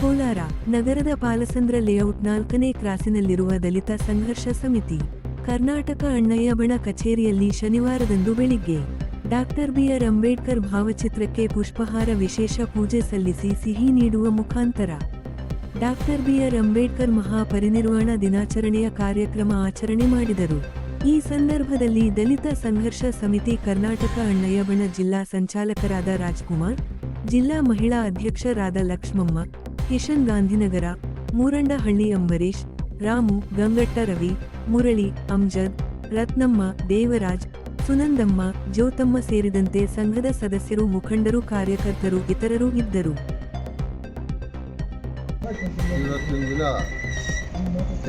ಕೋಲಾರ, ನಗರದ ಪಾಲಸಂದ್ರ ಲೇಔಟ್ ನಾಲ್ಕನೇ ಕ್ರಾಸಿನಲ್ಲಿರುವ ದಲಿತ ಸಂಘರ್ಷ ಸಮಿತಿ, ಕರ್ನಾಟಕ ಅಣ್ಣಯ್ಯ ಬಣ ಕಚೇರಿಯಲ್ಲಿ ಶನಿವಾರದಂದು ಬೆಳಿಗ್ಗೆ, ಡಾಕ್ಟರ್ ಬಿಆರ್ ಅಂಬೇಡ್ಕರ್ ಭಾವಚಿತ್ರಕ್ಕೆ ಪುಷ್ಪಹಾರ ವಿಶೇಷ ಪೂಜೆ ಸಲ್ಲಿಸಿ ಸಿಹಿ ನೀಡುವ ಮುಖಾಂತರ, ಡಾಕ್ಟರ್ ಬಿಆರ್ ಅಂಬೇಡ್ಕರ್ ಮಹಾಪರಿನಿರ್ವಾಣ ದಿನಾಚರಣೆಯ ಕಾರ್ಯಕ್ರಮ ಆಚರಣೆ ಮಾಡಿದರು. ಈ ಸಂದರ್ಭದಲ್ಲಿ ದಲಿತ ಸಂಘರ್ಷ ಸಮಿತಿ ಕರ್ನಾಟಕ ಅಣ್ಣಯ್ಯ ಬಣ ಜಿಲ್ಲಾ ಸಂಚಾಲಕರಾದ ರಾಜ್ಕುಮಾರ್, ಜಿಲ್ಲಾ ಮಹಿಳಾ ಅಧ್ಯಕ್ಷರಾದ ಲಕ್ಷ್ಮಮ್ಮ ಕಿಶನ್ ಗಾಂಧಿನಗರ, ಮೂರಂಡಹಳ್ಳಿ ಅಂಬರೀಶ್ ರಾಮು, ಗಂಗಟ್ಟ ರವಿ, ಮುರಳಿ, ಅಮ್ಜದ್, ರತ್ನಮ್ಮ, ದೇವರಾಜ್, ಸುನಂದಮ್ಮ, ಜ್ಯೋತಮ್ಮ ಸೇರಿದಂತೆ ಸಂಘದ ಸದಸ್ಯರು, ಮುಖಂಡರು, ಕಾರ್ಯಕರ್ತರು, ಇತರರು ಇದ್ದರು.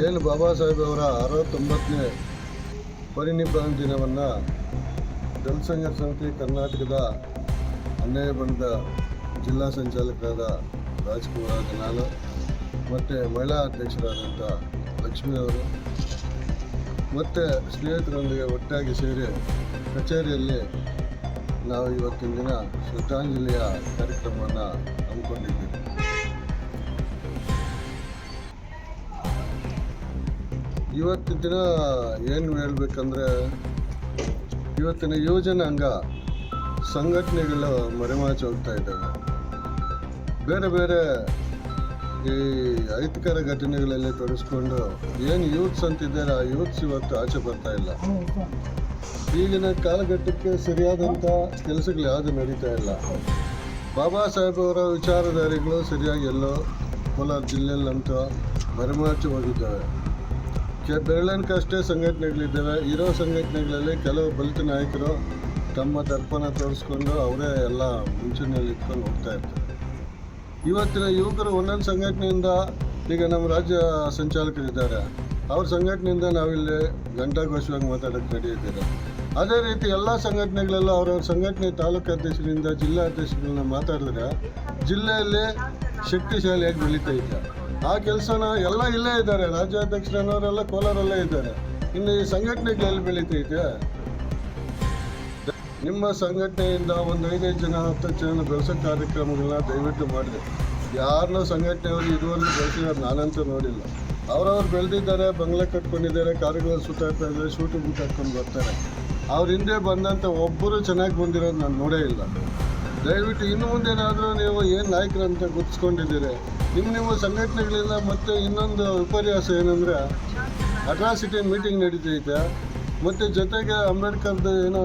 ಏನು ಬಾಬಾ ಸಾಹೇಬ್ ಅವರ ಅರವತ್ತೊಂಬತ್ತನೇ ಪರಿನಿಬ್ಬಾನ ದಿನವನ್ನು ಜನಸಂಘ ಸಮಿತಿ ಕರ್ನಾಟಕದ ಅನ್ಯಾಯ ಬಣದ ಜಿಲ್ಲಾ ಸಂಚಾಲಕರಾದ ರಾಜ್ಕುಮಾರ್ ನಾನು ಮತ್ತು ಮಹಿಳಾ ಅಧ್ಯಕ್ಷರಾದಂಥ ಲಕ್ಷ್ಮಿಯವರು ಮತ್ತು ಸ್ನೇಹಿತರೊಂದಿಗೆ ಒಟ್ಟಾಗಿ ಸೇರಿ ಕಚೇರಿಯಲ್ಲಿ ನಾವು ಇವತ್ತಿನ ದಿನ ಶ್ರದ್ಧಾಂಜಲಿಯ ಕಾರ್ಯಕ್ರಮವನ್ನು ಹಮ್ಮಿಕೊಂಡಿದ್ದೀವಿ. ಇವತ್ತಿನ ದಿನ ಏನು ಹೇಳ್ಬೇಕಂದ್ರೆ ಇವತ್ತಿನ ಯುವಜನಾಂಗ ಸಂಘಟನೆಗಳು ಮರೆಮಾಚಿ ಹೋಗ್ತಾ ಇದ್ದಾವೆ. ಬೇರೆ ಬೇರೆ ಈ ಅಹಿತಕರ ಘಟನೆಗಳಲ್ಲಿ ತೊಡಗಿಸ್ಕೊಂಡು ಏನು ಯೂತ್ಸ್ ಅಂತಿದ್ದಾರೆ, ಆ ಯೂತ್ಸ್ ಇವತ್ತು ಆಚೆ ಬರ್ತಾ ಇಲ್ಲ. ಈಗಿನ ಕಾಲಘಟ್ಟಕ್ಕೆ ಸರಿಯಾದಂಥ ಕೆಲಸಗಳು ಯಾವುದು ನಡೀತಾ ಇಲ್ಲ. ಬಾಬಾ ಸಾಹೇಬ್ ಅವರ ವಿಚಾರಧಾರೆಗಳು ಸರಿಯಾಗಿ ಎಲ್ಲೋ ಕೋಲಾರ ಜಿಲ್ಲೆಯಲ್ಲಂತೂ ಮರೆಮಾಚಿ ಹೋಗಿದ್ದಾವೆ. ಕೆ ಬೆರಳನ್ಕಷ್ಟೇ ಸಂಘಟನೆಗಳಿದ್ದಾವೆ. ಇರೋ ಸಂಘಟನೆಗಳಲ್ಲಿ ಕೆಲವು ಬಲಿತ ನಾಯಕರು ತಮ್ಮ ದರ್ಪಣ ತೋರಿಸ್ಕೊಂಡು ಅವರೇ ಎಲ್ಲ ಮುಂಚೂಣಿಯಲ್ಲಿ ಇಟ್ಕೊಂಡು ಹೋಗ್ತಾ ಇರ್ತಾರೆ. ಇವತ್ತಿನ ಯುವಕರು ಒಂದೊಂದು ಸಂಘಟನೆಯಿಂದ ಈಗ ನಮ್ಮ ರಾಜ್ಯ ಸಂಚಾಲಕರಿದ್ದಾರೆ. ಅವ್ರ ಸಂಘಟನೆಯಿಂದ ನಾವಿಲ್ಲಿ ಗಂಟಾಘೋಷವಾಗಿ ಮಾತಾಡೋಕ್ಕೆ ನಡೆಯುತ್ತಿದೆ ಅದೇ ರೀತಿ ಎಲ್ಲ ಸಂಘಟನೆಗಳೆಲ್ಲ ಅವರವ್ರ ಸಂಘಟನೆ ತಾಲೂಕು ಅಧ್ಯಕ್ಷರಿಂದ, ಜಿಲ್ಲಾ ಅಧ್ಯಕ್ಷಗಳನ್ನ ಮಾತಾಡಿದ್ರೆ ಜಿಲ್ಲೆಯಲ್ಲಿ ಶಕ್ತಿಶಾಲಿಯಾಗಿ ಬೆಳೀತಾ ಇದೆ. ಆ ಕೆಲಸನ ಎಲ್ಲ ಇಲ್ಲೇ ಇದ್ದಾರೆ. ರಾಜ್ಯಾಧ್ಯಕ್ಷರನ್ನವರೆಲ್ಲ ಕೋಲಾರಲ್ಲೇ ಇದ್ದಾರೆ. ಇನ್ನು ಈ ಸಂಘಟನೆಗಳೆಲ್ಲಿ ಬೆಳೀತೈತೆ ನಿಮ್ಮ ಸಂಘಟನೆಯಿಂದ ಒಂದು ಐದೈದು ಜನ, ಹತ್ತು ಜನ ಬೆಳೆಸೋ ಕಾರ್ಯಕ್ರಮಗಳನ್ನ ದಯವಿಟ್ಟು ಮಾಡಿದೆ. ಯಾರನ್ನ ಸಂಘಟನೆಯವರು ಇದುವರೆಗೂ ಬೆಳೆಸಿರೋರು ನಾನಂತೂ ನೋಡಿಲ್ಲ. ಅವರವ್ರು ಬೆಳೆದಿದ್ದಾರೆ, ಬಂಗ್ಲೆ ಕಟ್ಕೊಂಡಿದ್ದಾರೆ, ಕಾರುಗಳು ಸುತ್ತಾಡ್ತಾ ಇದ್ದಾರೆ, ಶೂಟಿಂಗ್ ಬುಕ್ ಹಾಕ್ಕೊಂಡು ಬರ್ತಾರೆ. ಅವ್ರ ಹಿಂದೆ ಬಂದಂಥ ಒಬ್ಬರು ಚೆನ್ನಾಗಿ ಬಂದಿರೋದು ನಾನು ನೋಡೇ ಇಲ್ಲ. ದಯವಿಟ್ಟು ಇನ್ನು ಮುಂದೇನಾದರೂ ನೀವು ಏನು ನಾಯಕರಂತ ಗುರ್ತಿಸ್ಕೊಂಡಿದ್ದೀರಿ? ನಿಮ್ಮ ನಿಮ್ಮ ಸಂಘಟನೆಗಳಿಂದ ಮತ್ತು ಇನ್ನೊಂದು ವಿಪರ್ಯಾಸ ಏನಂದರೆ ಅಟ್ರಾಸಿಟಿ ಮೀಟಿಂಗ್ ನಡೀತೈತೆ. ಮತ್ತು ಜೊತೆಗೆ ಅಂಬೇಡ್ಕರ್ದು ಏನೋ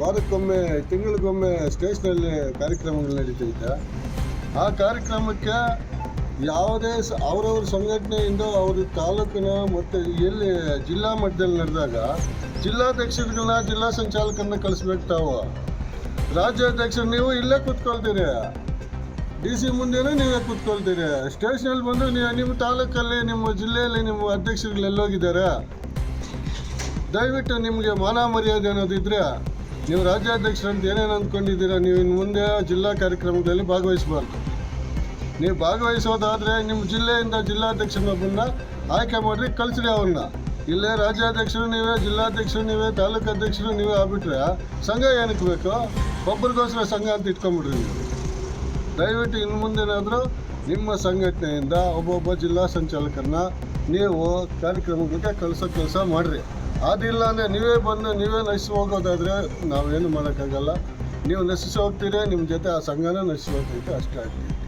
ವಾರಕ್ಕೊಮ್ಮೆ, ತಿಂಗಳಿಗೊಮ್ಮೆ ಸ್ಟೇಜ್ನಲ್ಲಿ ಕಾರ್ಯಕ್ರಮಗಳು ನಡೀತೈತೆ ಆ ಕಾರ್ಯಕ್ರಮಕ್ಕೆ ಯಾವುದೇ ಅವರವ್ರ ಅವ್ರವ್ರ ಸಂಘಟನೆಯಿಂದ ಅವ್ರ ತಾಲೂಕಿನ ಮತ್ತು ಎಲ್ಲಿ ಜಿಲ್ಲಾ ಮಟ್ಟದಲ್ಲಿ ನಡೆದಾಗ ಜಿಲ್ಲಾಧ್ಯಕ್ಷರುಗಳನ್ನ ಜಿಲ್ಲಾ ಸಂಚಾಲಕನ ಕಳಿಸ್ಬೇಕು ತಾವು. ರಾಜ್ಯಾಧ್ಯಕ್ಷರು ನೀವು ಇಲ್ಲೇ ಕೂತ್ಕೊಳ್ತೀರಿ. ಡಿ ಸಿ ಮುಂದೆನೂ ನೀವೇ ಕೂತ್ಕೊಳ್ತೀರಿ. ಸ್ಟೇಷನಲ್ಲಿ ಬಂದು ನೀವು ನಿಮ್ಮ ತಾಲೂಕಲ್ಲಿ, ನಿಮ್ಮ ಜಿಲ್ಲೆಯಲ್ಲಿ ನಿಮ್ಮ ಅಧ್ಯಕ್ಷರುಗಳೆಲ್ಲೋಗಿದ್ದಾರೆ ದಯವಿಟ್ಟು ನಿಮಗೆ ಮಾನ ಮರ್ಯಾದೆ ಅನ್ನೋದಿದ್ರೆ ನೀವು ರಾಜ್ಯಾಧ್ಯಕ್ಷರು ಅಂತ ಏನೇನು ಅಂದ್ಕೊಂಡಿದ್ದೀರಾ, ನೀವು ಇನ್ನು ಮುಂದೆ ಜಿಲ್ಲಾ ಕಾರ್ಯಕ್ರಮಗಳಲ್ಲಿ ಭಾಗವಹಿಸಬಾರ್ದು. ನೀವು ಭಾಗವಹಿಸೋದಾದರೆ ನಿಮ್ಮ ಜಿಲ್ಲೆಯಿಂದ ಜಿಲ್ಲಾಧ್ಯಕ್ಷರನ್ನೊಬ್ಬನ್ನ ಆಯ್ಕೆ ಮಾಡಿ ಕಳಿಸ್ರಿ ಅವ್ರನ್ನ. ಇಲ್ಲೇ ರಾಜ್ಯಾಧ್ಯಕ್ಷರು ನೀವೇ, ಜಿಲ್ಲಾಧ್ಯಕ್ಷರು ನೀವೇ, ತಾಲೂಕು ಅಧ್ಯಕ್ಷರು ನೀವೇ ಆಗ್ಬಿಟ್ರೆ ಸಂಘ ಏನಕ್ಕೆ ಬೇಕು? ಒಬ್ರಿಗೋಸ್ಕರ ಸಂಘ ಅಂತ ಇಟ್ಕೊಂಬಿಡ್ರಿ ನೀವು. ದಯವಿಟ್ಟು ಇನ್ನು ಮುಂದೇನಾದರೂ ನಿಮ್ಮ ಸಂಘಟನೆಯಿಂದ ಒಬ್ಬೊಬ್ಬ ಜಿಲ್ಲಾ ಸಂಚಾಲಕರನ್ನ ನೀವು ಕಾರ್ಯಕ್ರಮಗಳಿಗೆ ಕಳಿಸೋ ಕೆಲಸ ಮಾಡಿರಿ. ಅದಿಲ್ಲ ಅಂದರೆ ನೀವೇ ಬಂದು ನೀವೇ ನಶಿಸಿ ಹೋಗೋದಾದರೆ ನಾವೇನು ಮಾಡೋಕ್ಕಾಗಲ್ಲ. ನೀವು ನಶಿಸಿ ಹೋಗ್ತೀರಿ ನಿಮ್ಮ ಜೊತೆ ಆ ಸಂಘನೇ ನಶಿಸಿ ಹೋಗ್ತೈತೆ ಅಷ್ಟೇ ಆಗ್ತೈತೆ